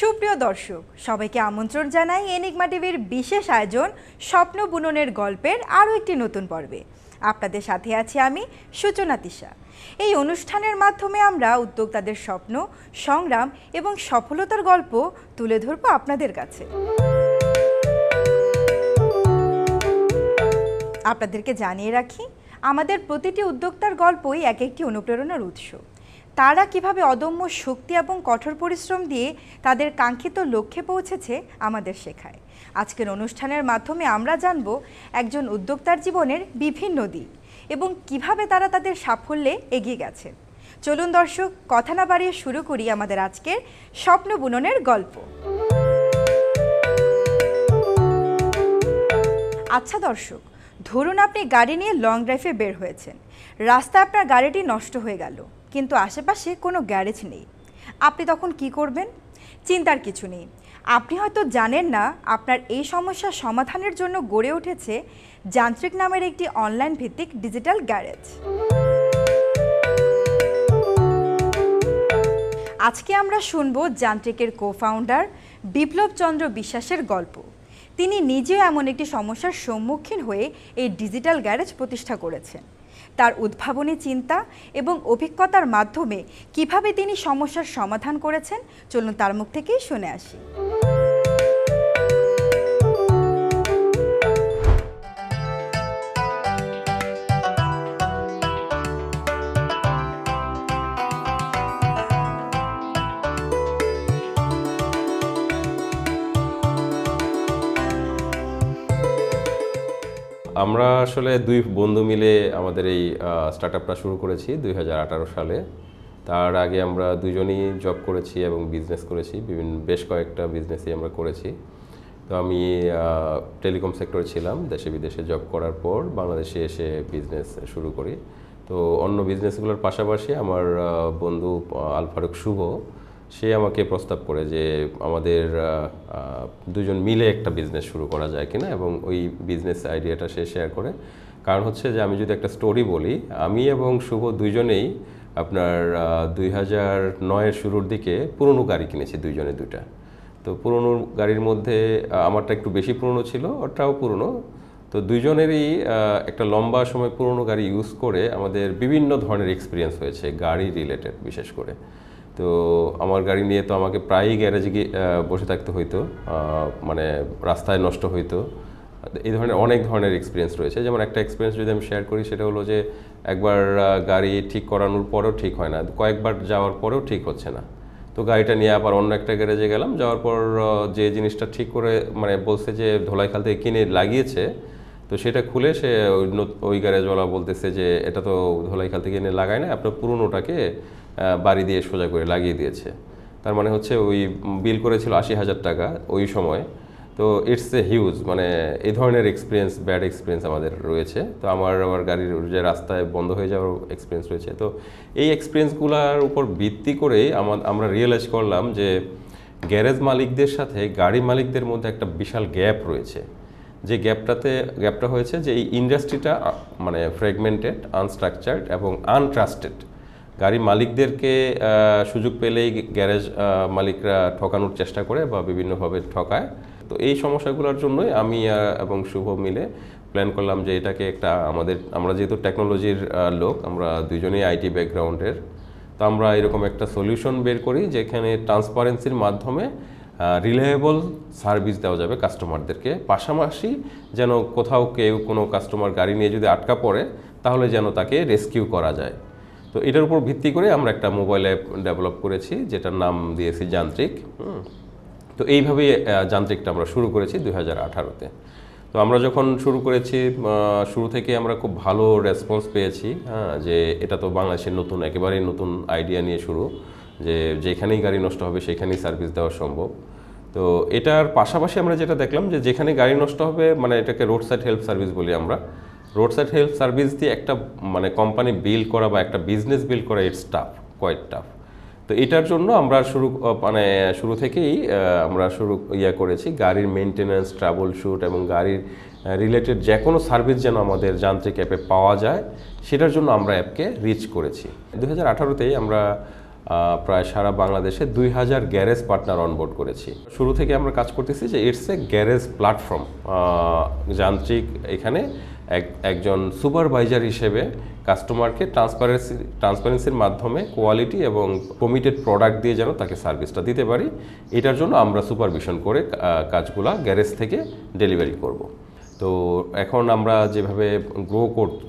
সুপ্রিয় দর্শক, সবাইকে আমন্ত্রণ জানাই এনিগমা টিভির বিশেষ আয়োজন স্বপ্ন বুননের গল্পের আরও একটি নতুন পর্বে। আপনাদের সাথে আছি আমি সূচনা তিশা। এই অনুষ্ঠানের মাধ্যমে আমরা উদ্যোক্তাদের স্বপ্ন, সংগ্রাম এবং সফলতার গল্প তুলে ধরবো আপনাদের কাছে। আপনাদেরকে জানিয়ে রাখি, আমাদের প্রতিটি উদ্যোক্তার গল্পই এক একটি অনুপ্রেরণার উৎস। তারা কীভাবে অদম্য শক্তি এবং কঠোর পরিশ্রম দিয়ে তাদের কাঙ্ক্ষিত লক্ষ্যে পৌঁছেছে আমাদের শেখায়। আজকের অনুষ্ঠানের মাধ্যমে আমরা জানব একজন উদ্যোক্তার জীবনের বিভিন্ন দিক এবং কীভাবে তারা তাদের সাফল্যে এগিয়ে গেছে। চলুন দর্শক, কথা না বাড়িয়ে শুরু করি আমাদের আজকের স্বপ্ন বুননের গল্প। আচ্ছা দর্শক, ধরুন আপনি গাড়ি নিয়ে লং ড্রাইভে বের হয়েছেন। রাস্তায় আপনার গাড়িটি নষ্ট হয়ে গেল। কিন্তু আশেপাশে কোনো গ্যারেজ নেই। আপনি তখন কি করবেন? চিন্তার কিছু নেই। আপনি হয়তো জানেন না, আপনার এই সমস্যার সমাধানের জন্য গড়ে উঠেছে যান্ত্রিক নামের একটি অনলাইন ভিত্তিক ডিজিটাল গ্যারেজ আজকে আমরা শুনব যান্ত্রিকের কো ফাউন্ডার বিপ্লব চন্দ্র বিশ্বাসের গল্প। তিনি নিজেও এমন একটি সমস্যার সম্মুখীন হয়ে এই ডিজিটাল গ্যারেজ প্রতিষ্ঠা করেছেন। তার উদ্ভাবনী চিন্তা এবং অভিজ্ঞতার মাধ্যমে কীভাবে তিনি সমস্যার সমাধান করেছেন, চলুন তার মুখ থেকেই শুনে আসি। আমরা আসলে দুই বন্ধু মিলে আমাদের এই স্টার্ট আপটা শুরু করেছি দুই হাজার আঠারো সালে। তার আগে আমরা দুজনই জব করেছি এবং বিজনেস করেছি বিভিন্ন বেশ কয়েকটা বিজনেসই আমরা করেছি। তো আমি টেলিকম সেক্টরে ছিলাম দেশে বিদেশে জব করার পর বাংলাদেশে এসে বিজনেস শুরু করি। তো অন্য বিজনেসগুলোর পাশাপাশি আমার বন্ধু আহ, আল ফারুক শুভ সে আমাকে প্রস্তাব করে যে আমাদের দুজন মিলে একটা বিজনেস শুরু করা যায় কিনা এবং ওই বিজনেস আইডিয়াটা সে শেয়ার করে। কারণ হচ্ছে যে আমি যদি একটা স্টোরি বলি, আমি এবং শুভ দুইজনেই আপনার দুই হাজার নয়ের শুরুর দিকে পুরনো গাড়ি কিনেছি, দুইজনে দুইটা। তো পুরনো গাড়ির মধ্যে আমারটা একটু বেশি পুরনো ছিল ওটাও পুরনো। তো দুইজনেরই একটা লম্বা সময় পুরনো গাড়ি ইউজ করে আমাদের বিভিন্ন ধরনের এক্সপিরিয়েন্স হয়েছে, গাড়ি রিলেটেড বিশেষ করে। তো আমার গাড়ি নিয়ে তো আমাকে প্রায়ই গ্যারেজে গিয়ে বসে থাকতে হইতো মানে রাস্তায় নষ্ট হইতো। এই ধরনের অনেক ধরনের এক্সপিরিয়েন্স রয়েছে। যেমন একটা এক্সপিরিয়েন্স যদি আমি শেয়ার করি, সেটা হলো যে একবার গাড়ি ঠিক করানোর পরেও ঠিক হয় না। কয়েকবার যাওয়ার পরেও ঠিক হচ্ছে না। তো গাড়িটা নিয়ে আবার অন্য একটা গ্যারেজে গেলাম। যাওয়ার পর যে জিনিসটা ঠিক করে মানে বলছে যে ধোলাইখাল থেকে কিনে লাগিয়েছে, তো সেটা খুলে সে ওই ওই গ্যারেজওয়ালা বলতেছে যে, এটা তো ধোলাইখাল থেকে এনে লাগায় না আপনার পুরনোটাকে বাড়ি দিয়ে সোজা করে লাগিয়ে দিয়েছে। তার মানে হচ্ছে ওই বিল করেছিল আশি হাজার টাকা ওই সময়। তো ইটস এ হিউজ মানে এই ধরনের এক্সপিরিয়েন্স ব্যাড এক্সপিরিয়েন্স আমাদের রয়েছে। তো আমার আমার গাড়ির যে রাস্তায় বন্ধ হয়ে যাওয়ার এক্সপিরিয়েন্স রয়েছে। তো এই এক্সপিরিয়েন্সগুলোর উপর ভিত্তি করেই আমা- আমরা রিয়েলাইজ করলাম যে গ্যারেজ মালিকদের সাথে গাড়ি মালিকদের মধ্যে একটা বিশাল গ্যাপ রয়েছে। যে গ্যাপটাতে গ্যাপটা হয়েছে যে এই ইন্ডাস্ট্রিটা মানে ফ্র্যাগমেন্টেড আনস্ট্রাকচার্ড এবং আনট্রাস্টেড গাড়ি মালিকদেরকে সুযোগ পেলেই গ্যারেজ মালিকরা ঠকানোর চেষ্টা করে বা বিভিন্নভাবে ঠকায়। তো এই সমস্যাগুলোর জন্যই আমি এবং শুভ মিলে প্ল্যান করলাম যে এটাকে একটা আমাদের, আমরা যেহেতু টেকনোলজির লোক, আমরা দুজনেই আইটি ব্যাকগ্রাউন্ডের তো আমরা এরকম একটা সলিউশন বের করি যেখানে ট্রান্সপারেন্সির মাধ্যমে রিলায়েবল সার্ভিস দেওয়া যাবে কাস্টমারদেরকে পাশাপাশি যেন কোথাও কেউ কোনো কাস্টমার গাড়ি নিয়ে যদি আটকা পড়ে, তাহলে যেন তাকে রেস্কিউ করা যায়। তো এটার উপর ভিত্তি করে আমরা একটা মোবাইল অ্যাপ ডেভেলপ করেছি, যেটার নাম দিয়েছি যান্ত্রিক। তো এইভাবেই যান্ত্রিকটা আমরা শুরু করেছি দুই হাজার আঠারোতে তো আমরা যখন শুরু করেছি শুরু থেকে আমরা খুব ভালো রেসপন্স পেয়েছি হ্যাঁ যে এটা তো বাংলাদেশের নতুন, একেবারেই নতুন আইডিয়া নিয়ে শুরু, যে যেখানেই গাড়ি নষ্ট হবে সেখানেই সার্ভিস দেওয়া সম্ভব তো এটার পাশাপাশি আমরা যেটা দেখলাম যে যেখানে গাড়ি নষ্ট হবে মানে এটাকে রোড সাইড হেল্প সার্ভিস বলি আমরা রোড সাইড হেল্প সার্ভিস দিয়ে একটা মানে কোম্পানি বিল করা বা একটা বিজনেস বিল করা ইটস টাফ কোয়াইট টাফ তো এটার জন্য আমরা শুরু মানে শুরু থেকেই আমরা শুরু ইয়া করেছি গাড়ির মেনটেন্যান্স ট্রাভেল শ্যুট এবং গাড়ির রিলেটেড যে কোনো সার্ভিস যেন আমাদের যান্ত্রিক অ্যাপে পাওয়া যায়, সেটার জন্য আমরা অ্যাপকে রিচ করেছি। দু হাজার আঠারোতেই আমরা প্রায় সারা বাংলাদেশে দুই হাজার গ্যারেজ পার্টনার অনবোর্ড করেছি। শুরু থেকে আমরা কাজ করতেছি যে ইটস এ গ্যারেজ প্ল্যাটফর্ম যান্ত্রিক এখানে এক, একজন সুপারভাইজার হিসেবে কাস্টমারকে ট্রান্সপারেন্সি, ট্রান্সপারেন্সির মাধ্যমে কোয়ালিটি এবং কমিটেড প্রোডাক্ট দিয়ে যেন তাকে সার্ভিসটা দিতে পারি। এটার জন্য আমরা সুপারভিশন করে কাজগুলা গ্যারেজ থেকে ডেলিভারি করব। তো এখন আমরা যেভাবে গ্রো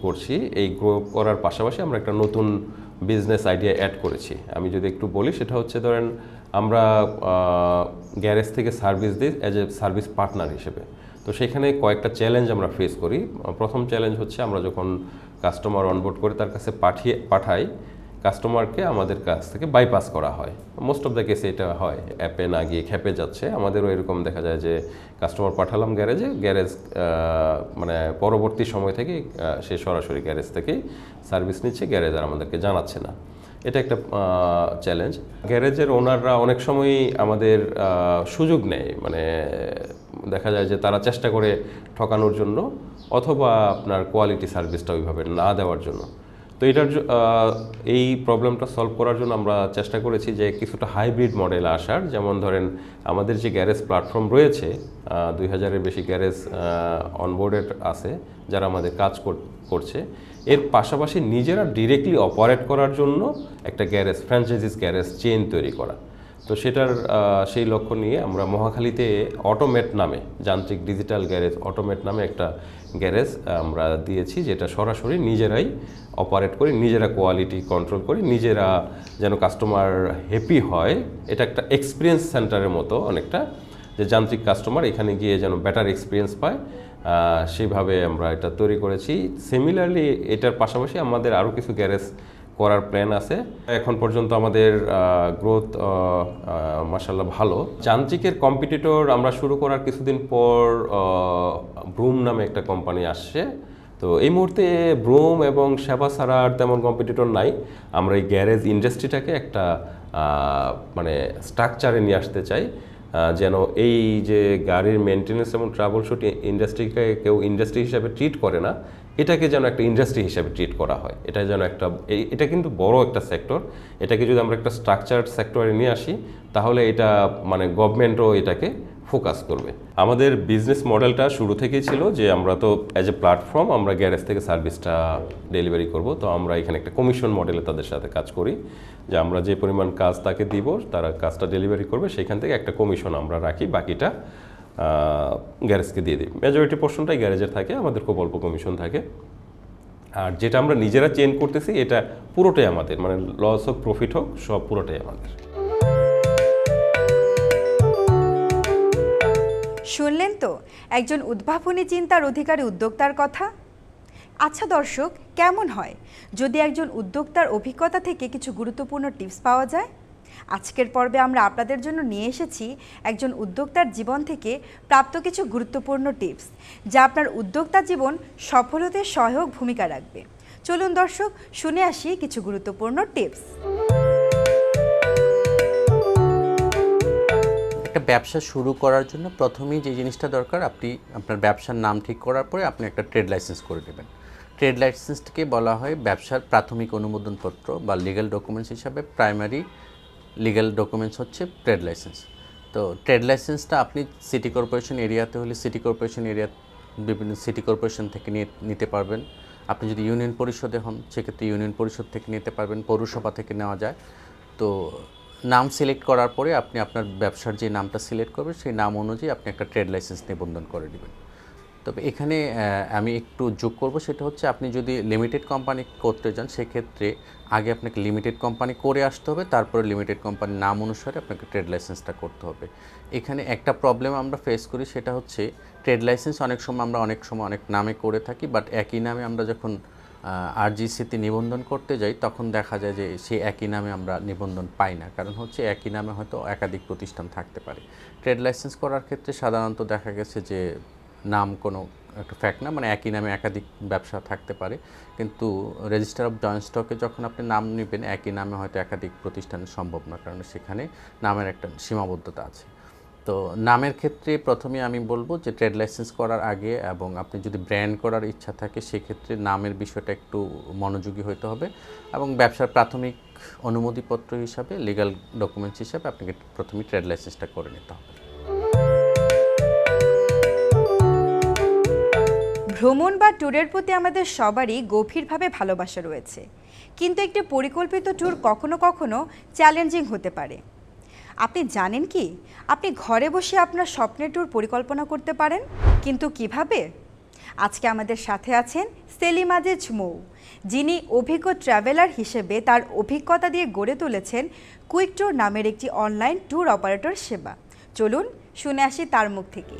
করছি, এই গ্রো করার পাশাপাশি আমরা একটা নতুন বিজনেস আইডিয়া অ্যাড করেছি। আমি যদি একটু বলি, সেটা হচ্ছে ধরেন আমরা গ্যারেজ থেকে সার্ভিস দিই, অ্যাজ এ সার্ভিস পার্টনার হিসেবে। তো সেখানে কয়েকটা চ্যালেঞ্জ আমরা ফেস করি। প্রথম চ্যালেঞ্জ হচ্ছে আমরা যখন কাস্টমার অনবোর্ড করে তার কাছে পাঠিয়ে, পাঠাই কাস্টমারকে আমাদের কাছ থেকে বাইপাস করা হয়। মোস্ট অফ দ্য কেসে এটা হয়। অ্যাপে না গিয়ে খেপে যাচ্ছে। আমাদেরও এরকম দেখা যায় যে কাস্টমার পাঠালাম গ্যারেজে গ্যারেজ মানে পরবর্তী সময় থেকে সে সরাসরি গ্যারেজ থেকেই সার্ভিস নিচ্ছে গ্যারেজ আর আমাদেরকে জানাচ্ছে না। এটা একটা চ্যালেঞ্জ গ্যারেজের ওনাররা অনেক সময়ই আমাদের সুযোগ নেয়। মানে দেখা যায় যে তারা চেষ্টা করে ঠকানোর জন্য অথবা আপনার কোয়ালিটি সার্ভিসটা ওইভাবে না দেওয়ার জন্য। তো এটার এই প্রবলেমটা সলভ করার জন্য আমরা চেষ্টা করেছি যে কিছুটা হাইব্রিড মডেল আসার। যেমন ধরেন, আমাদের যে গ্যারেজ প্ল্যাটফর্ম রয়েছে দুই হাজারের বেশি গ্যারেজ অনবোর্ডেড আছে, যারা আমাদের কাজ কর- করছে। এর পাশাপাশি নিজেরা ডিরেক্টলি অপারেট করার জন্য একটা গ্যারেজ ফ্র্যাঞ্চাইজিস গ্যারেজ চেইন তৈরি করা। তো সেটার সেই লক্ষ্য নিয়ে আমরা মহাখালীতে অটোমেট নামে, যান্ত্রিক ডিজিটাল গ্যারেজ অটোমেট নামে একটা গ্যারেজ আমরা দিয়েছি, যেটা সরাসরি নিজেরাই অপারেট করি, নিজেরা কোয়ালিটি কন্ট্রোল করি, নিজেরা যেন কাস্টমার হ্যাপি হয়। এটা একটা এক্সপিরিয়েন্স সেন্টারের মতো অনেকটা, যে যান্ত্রিক কাস্টমার এখানে গিয়ে যেন বেটার এক্সপিরিয়েন্স পায়। সেইভাবে আমরা এটা তৈরি করেছি। সিমিলারলি এটার পাশাপাশি আমাদের আরও কিছু গ্যারেজ করার প্ল্যান আছে। এখন পর্যন্ত আমাদের গ্রোথ মাসাল্লাহ ভালো। যান্ত্রিকের কম্পিটিটর আমরা শুরু করার কিছুদিন পর ব্রুম নামে একটা কোম্পানি আসছে। তো এই মুহূর্তে ব্রুম এবং সেবা ছাড়া আর তেমন কম্পিটিটর নাই। আমরা এই গ্যারেজ ইন্ডাস্ট্রিটাকে একটা মানে স্ট্রাকচারে নিয়ে আসতে চাই। যেন এই যে গাড়ির মেনটেন্যান্স এবং ট্রাভেল শুট ইন্ডাস্ট্রিকে কেউ ইন্ডাস্ট্রি হিসাবে ট্রিট করে না এটাকে যেন একটা ইন্ডাস্ট্রি হিসাবে ট্রিট করা হয়। এটা যেন একটা এটা কিন্তু বড় একটা সেক্টর এটাকে যদি আমরা একটা স্ট্রাকচার সেক্টরে নিয়ে আসি, তাহলে এটা মানে গভর্নমেন্টও এটাকে ফোকাস করবে। আমাদের বিজনেস মডেলটা শুরু থেকেই ছিল যে আমরা তো অ্যাজ এ প্ল্যাটফর্ম আমরা গ্যারেজ থেকে সার্ভিসটা ডেলিভারি করব। তো আমরা এখানে একটা কমিশন মডেলে তাদের সাথে কাজ করি, যে আমরা যে পরিমাণ কাজ তাকে দিব, তারা কাজটা ডেলিভারি করবে, সেখান থেকে একটা কমিশন আমরা রাখি, বাকিটা গ্যারেজকে দিয়ে দিই। মেজরিটি পোর্শনটাই গ্যারেজের থাকে, আমাদের খুব অল্প কমিশন থাকে। আর যেটা আমরা নিজেরা চেঞ্জ করতেছি, এটা পুরোটাই আমাদের। মানে লস হোক প্রফিট হোক, সব পুরোটাই আমাদের। শুনলেন তো? একজন উদ্ভাবনী চিন্তার অধিকারী উদ্যোক্তার কথা? আচ্ছা দর্শক, কেমন হয়? যদি একজন উদ্যোক্তার অভিজ্ঞতা থেকে কিছু গুরুত্বপূর্ণ টিপস পাওয়া যায়? আজকের পর্বে আমরা আপনাদের জন্য নিয়ে এসেছি একজন উদ্যোক্তার জীবন থেকে প্রাপ্ত কিছু গুরুত্বপূর্ণ টিপস, যা আপনার উদ্যোক্তা জীবন সফল হতে সহায়ক ভূমিকা রাখবে। চলুন দর্শক, শুনে আসি কিছু গুরুত্বপূর্ণ টিপস। একটা ব্যবসা শুরু করার জন্য প্রথমেই যে জিনিসটা দরকার, আপনি আপনার ব্যবসার নাম ঠিক করার পরে আপনি একটা ট্রেড লাইসেন্স করে দেবেন ট্রেড লাইসেন্সটিকে বলা হয় ব্যবসার প্রাথমিক অনুমোদনপত্র বা লিগ্যাল ডকুমেন্টস হিসাবে প্রাইমারি লিগ্যাল ডকুমেন্টস হচ্ছে ট্রেড লাইসেন্স তো ট্রেড লাইসেন্সটা আপনি সিটি কর্পোরেশন এরিয়াতে হলে সিটি কর্পোরেশন এরিয়া বিভিন্ন সিটি কর্পোরেশন থেকে নিয়ে, নিতে পারবেন। আপনি যদি ইউনিয়ন পরিষদে হন, সেক্ষেত্রে ইউনিয়ন পরিষদ থেকে নিতে পারবেন, পৌরসভা থেকে নেওয়া যায়। তো নাম সিলেক্ট করার পরে আপনি আপনার ব্যবসার যে নামটা সিলেক্ট করবেন, সেই নাম অনুযায়ী আপনি একটা ট্রেড লাইসেন্স নিবন্ধন করে নেবেন। তবে এখানে আমি একটু যোগ করব। সেটা হচ্ছে আপনি যদি লিমিটেড কোম্পানি করতে যান, সেক্ষেত্রে আগে আপনাকে লিমিটেড কোম্পানি করে আসতে হবে। তারপরে লিমিটেড কোম্পানির নাম অনুসারে আপনাকে ট্রেড লাইসেন্সটা করতে হবে। এখানে একটা প্রবলেম আমরা ফেস করি, সেটা হচ্ছে ট্রেড লাইসেন্স অনেক সময় আমরা অনেক সময় অনেক নামে করে থাকি বাট একই নামে আমরা যখন আরজিসিতে নিবন্ধন করতে যাই, তখন দেখা যায় যে সেই একই নামে আমরা নিবন্ধন পাই না। কারণ হচ্ছে একই নামে হয়তো একাধিক প্রতিষ্ঠান থাকতে পারে। ট্রেড লাইসেন্স করার ক্ষেত্রে সাধারণত দেখা গেছে যে নাম কোনো একটা ফ্যাক্ট না মানে একই নামে একাধিক ব্যবসা থাকতে পারে। কিন্তু রেজিস্টার অফ জয়েন্ট স্টকে যখন আপনি নাম নেবেন, একই নামে হয়তো একাধিক প্রতিষ্ঠান সম্ভব না, কারণ সেখানে নামের একটা সীমাবদ্ধতা আছে। তো নামের ক্ষেত্রে প্রথমে আমি বলব যে ট্রেড লাইসেন্স করার আগে এবং আপনি যদি ব্র্যান্ড করার ইচ্ছা থাকে, সেক্ষেত্রে নামের বিষয়টা একটু মনোযোগী হতে হবে এবং ব্যবসার প্রাথমিক অনুমতিপত্র হিসাবে লিগ্যাল ডকুমেন্টস হিসাবে আপনাকে প্রথমে ট্রেড লাইসেন্সটা করে নিতে হবে। ভ্রমণ বা ট্যুরের প্রতি আমাদের সবারই গভীরভাবে ভালোবাসা রয়েছে। কিন্তু একটি পরিকল্পিত ট্যুর কখনো কখনো চ্যালেঞ্জিং হতে পারে। আপনি জানেন কি? আপনি ঘরে বসে আপনার স্বপ্নের ট্যুর পরিকল্পনা করতে পারেন, কিন্তু কীভাবে? আজকে আমাদের সাথে আছেন সেলিম আজিজ মৌ, যিনি অভিজ্ঞ ট্রাভেলার হিসেবে তার অভিজ্ঞতা দিয়ে গড়ে তুলেছেন কুইক ট্যুর নামের একটি অনলাইন ট্যুর অপারেটর সেবা। চলুন শুনে আসি তার মুখ থেকে।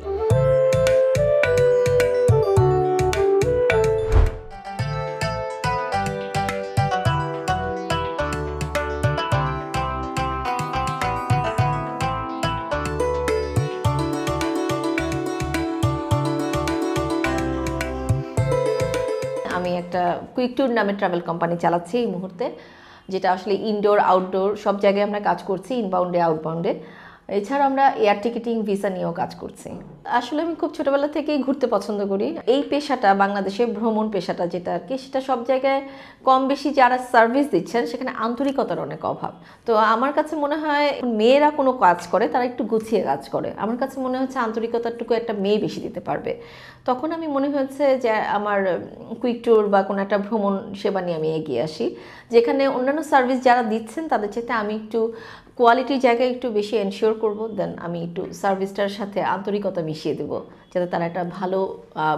একটা কুইক ট্যুর নামে ট্রাভেল কোম্পানি চালাচ্ছি এই মুহূর্তে, যেটা আসলে ইনডোর আউটডোর সব জায়গায় আমরা কাজ করছি ইনবাউন্ডে আউটবাউন্ডে এছাড়া আমরা এয়ার টিকিটিং ভিসা নিয়েও কাজ করছি। আসলে আমি খুব ছোটবেলা থেকেই ঘুরতে পছন্দ করি। এই পেশাটা বাংলাদেশে ভ্রমণ পেশাটা যেটা আর কি, সেটা সব জায়গায় কম বেশি যারা সার্ভিস দিচ্ছেন, সেখানে আন্তরিকতার অনেক অভাব। তো আমার কাছে মনে হয় মেয়েরা কোনো কাজ করে, তারা একটু গুছিয়ে কাজ করে। আমার কাছে মনে হচ্ছে আন্তরিকতাটুকু একটা মেয়ে বেশি দিতে পারবে। তখন আমি মনে হয়েছে যে আমার কুইক ট্যুর বা কোনো একটা ভ্রমণ সেবা নিয়ে আমি এগিয়ে আসি। যেখানে অন্যান্য সার্ভিস যারা দিচ্ছেন, তাদের চাইতে আমি একটু কোয়ালিটির জায়গায় একটু বেশি এনশিওর করব দেন আমি একটু সার্ভিসটার সাথে আন্তরিকতা মিশিয়ে দেবো, যাতে তারা একটা ভালো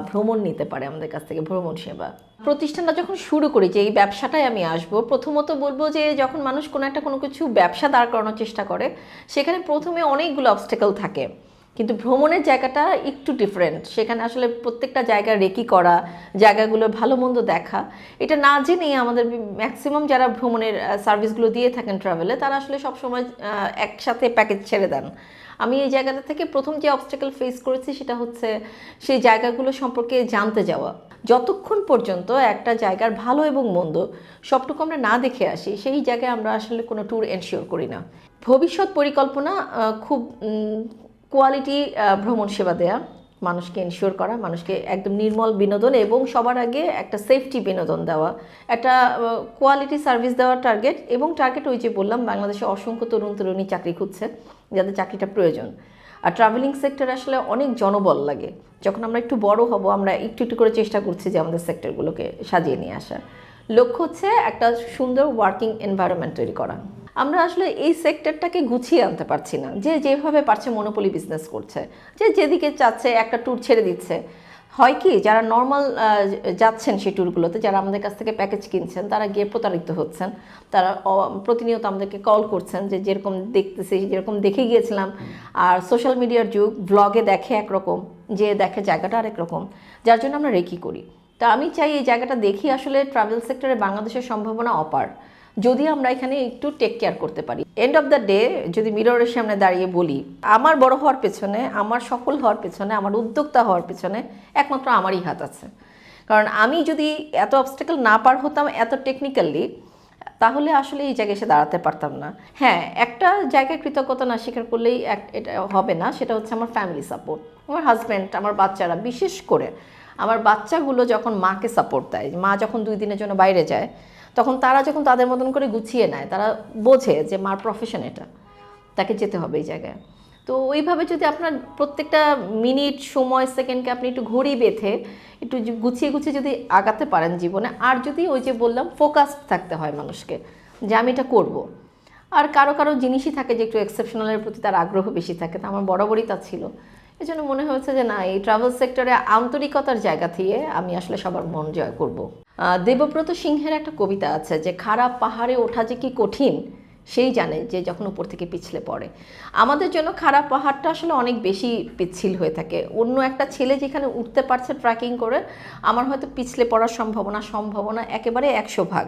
ভ্রমণ নিতে পারে আমাদের কাছ থেকে, ভ্রমণ সেবা। প্রতিষ্ঠানটা যখন শুরু করি, যে এই ব্যবসাটায় আমি আসব, প্রথমত বলব যে যখন মানুষ কোনো একটা কোনো কিছু ব্যবসা দাঁড় করানোর চেষ্টা করে, সেখানে প্রথমে অনেকগুলো অবস্টেকল থাকে। কিন্তু ভ্রমণের জায়গাটা একটু ডিফারেন্ট সেখানে আসলে প্রত্যেকটা জায়গা রেকি করা, জায়গাগুলো ভালো মন্দ দেখা। এটা না জেনেই আমাদের ম্যাক্সিমাম যারা ভ্রমণের সার্ভিসগুলো দিয়ে থাকেন ট্রাভেলে তারা আসলে সবসময় একসাথে প্যাকেজ ছেড়ে দেন। আমি এই জায়গাটা থেকে প্রথম যে অবস্টেকল ফেস করেছি সেটা হচ্ছে সেই জায়গাগুলো সম্পর্কে জানতে যাওয়া। যতক্ষণ পর্যন্ত একটা জায়গার ভালো এবং মন্দ সবটুকু আমরা না দেখে আসি, সেই জায়গায় আমরা আসলে কোনো ট্যুর এনশিওর করি না। ভবিষ্যৎ পরিকল্পনা খুব কোয়ালিটি ভ্রমণ সেবা দেয়া মানুষকে ইনশিওর করা, মানুষকে একদম নির্মল বিনোদন এবং সবার আগে একটা সেফটি বিনোদন দেওয়া, একটা কোয়ালিটি সার্ভিস দেওয়ার টার্গেট এবং টার্গেট ওই যে বললাম, বাংলাদেশে অসংখ্য তরুণ তরুণী চাকরি খুঁজছে যাদের চাকরিটা প্রয়োজন। আর ট্রাভেলিং সেক্টর আসলে অনেক জনবল লাগে। যখন আমরা একটু বড় হব, আমরা একটু একটু করে চেষ্টা করছি যে আমাদের সেক্টরগুলোকে সাজিয়ে নিয়ে আসা লক্ষ্য হচ্ছে একটা সুন্দর ওয়ার্কিং এনভায়রনমেন্ট তৈরি করা। আমরা আসলে এই সেক্টরটাকে গুছিয়ে আনতে পারছি না। যে যেভাবে পারছে মনোপলি বিজনেস করছে। যে যেদিকে চাচ্ছে, একটা ট্যুর ছেড়ে দিচ্ছে। হয় কি, যারা নর্মাল যাচ্ছেন সেই ট্যুরগুলোতে যারা আমাদের কাছ থেকে প্যাকেজ কিনছেন, তারা গিয়ে প্রতারিত হচ্ছেন। তারা প্রতিনিয়ত আমাদেরকে কল করছেন যে যেরকম দেখতেছি, যেরকম দেখে গিয়েছিলাম। আর সোশ্যাল মিডিয়ার যুগ ব্লগে দেখে একরকম যে দেখে জায়গাটা আরেক রকম যার জন্য আমরা রেকি করি। তা আমি চাই এই জায়গাটা দেখি আসলে ট্রাভেল সেক্টরে বাংলাদেশের সম্ভাবনা অপার। যদি আমরা এখানে একটু টেক কেয়ার করতে পারি। এন্ড অফ দ্য ডে যদি মিররের সামনে দাঁড়িয়ে বলি, আমার বড় হওয়ার পেছনে, আমার সফল হওয়ার পেছনে, আমার উদ্যোক্তা হওয়ার পেছনে একমাত্র আমারই হাত আছে। কারণ আমি যদি এত অবস্টেকল না পার হতাম, এত টেকনিক্যালি তাহলে আসলে এই জায়গায় এসে দাঁড়াতে পারতাম না। হ্যাঁ একটা জায়গায় কৃতজ্ঞতা না স্বীকার করলেই এক- এটা হবে না, সেটা হচ্ছে আমার ফ্যামিলি সাপোর্ট আমার হাজব্যান্ড আমার বাচ্চারা, বিশেষ করে আমার বাচ্চাগুলো যখন মাকে সাপোর্ট দেয়, মা যখন দুই দিনের জন্য বাইরে যায়, তখন তারা যখন তাদের মতন করে গুছিয়ে নেয়, তারা বোঝে যে মার প্রফেশন এটা, তাকে যেতে হবে এই জায়গায়। তো ওইভাবে যদি আপনার প্রত্যেকটা মিনিট, সময়, সেকেন্ডকে আপনি একটু ঘড়ি বেঁধে একটু গুছিয়ে গুছিয়ে যদি আগাতে পারেন জীবনে, আর যদি ওই যে বললাম ফোকাসড থাকতে হয় মানুষকে, যে আমি এটা করব, আর কারও কারও জিনিসই থাকে যে একটু এক্সেপশনালের প্রতি তার আগ্রহ বেশি থাকে, তা আমার বরাবরই তা ছিল। এই জন্য মনে হয়েছে যে না, এই ট্রাভেল সেক্টরে আন্তরিকতার জায়গা থেকে আমি আসলে সবার মন জয় করব। দেবব্রত সিংহের একটা কবিতা আছে যে, খারাপ পাহাড়ে ওঠা যে কি কঠিন, সেই জানে যে যখন উপর থেকে পিছলে পড়ে। আমাদের জন্য খারাপ পাহাড়টা আসলে অনেক বেশি পিচ্ছিল হয়ে থাকে। অন্য একটা ছেলে যেখানে উঠতে পারছে ট্রেকিং করে, আমার হয়তো পিছলে পড়ার সম্ভাবনা সম্ভাবনা একেবারে একশো ভাগ।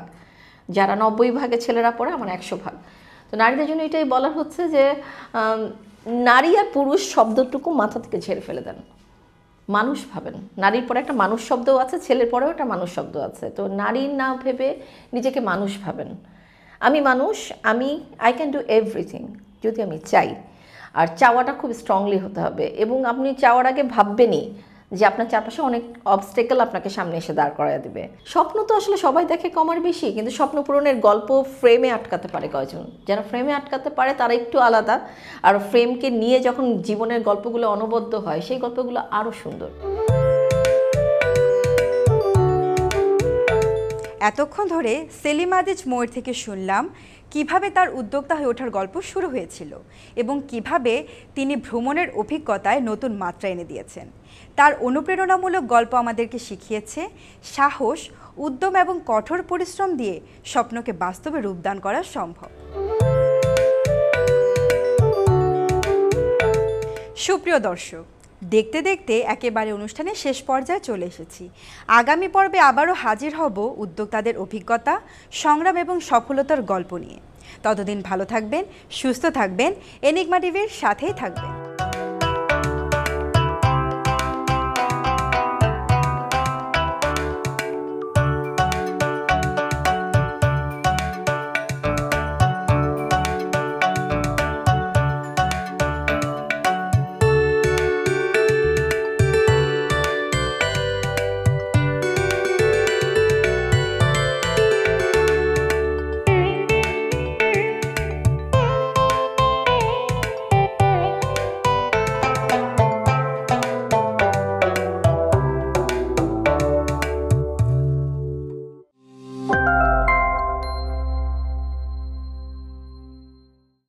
যারা নব্বই ভাগে ছেলেরা পড়ে, আমার একশো ভাগ। তো নারীদের জন্য এটাই বলার হচ্ছে যে নারী আর পুরুষ শব্দটুকু মাথা থেকে ঝেড়ে ফেলে দেন। মানুষ ভাবেন। নারীর পরে একটা মানুষ শব্দও আছে, ছেলের পরেও একটা মানুষ শব্দ আছে। তো নারী না ভেবে নিজেকে মানুষ ভাবেন। আমি মানুষ, আমি আই ক্যান ডু এভরিথিং যদি আমি চাই। আর চাওয়াটা খুব স্ট্রংলি হতে হবে। এবং আপনি চাওয়ার আগে ভাববেনই যে আপনার চারপাশে অনেক অবস্টেকেল আপনাকে সামনে এসে দাঁড় করায় দেবে। স্বপ্ন তো আসলে সবাই দেখে কমার বেশি, কিন্তু স্বপ্ন পূরণের গল্প ফ্রেমে আটকাতে পারে কয়জন। যারা ফ্রেমে আটকাতে পারে তারা একটু আলাদা, আর ফ্রেমকে নিয়ে যখন জীবনের গল্পগুলো অনবদ্য হয়, সেই গল্পগুলো আরও সুন্দর। এতক্ষণ ধরে সেলিম আদিজ মোড় থেকে শুনলাম কীভাবে তার উদ্যোক্তা হয়ে ওঠার গল্প শুরু হয়েছিল এবং কীভাবে তিনি ভ্রমণের অভিজ্ঞতায় নতুন মাত্রা এনে দিয়েছেন। তার অনুপ্রেরণামূলক গল্প আমাদেরকে শিখিয়েছে, সাহস, উদ্যম এবং কঠোর পরিশ্রম দিয়ে স্বপ্নকে বাস্তবে রূপদান করা সম্ভব। সুপ্রিয় দর্শক, দেখতে দেখতে একেবারে অনুষ্ঠানের শেষ পর্যায়ে চলে এসেছি। আগামী পর্বে আবারও হাজির হব উদ্যোক্তাদের অভিজ্ঞতা, সংগ্রাম এবং সফলতার গল্প নিয়ে। ততদিন ভালো থাকবেন, সুস্থ থাকবেন, এনিগমা টিভির সাথেই থাকবেন।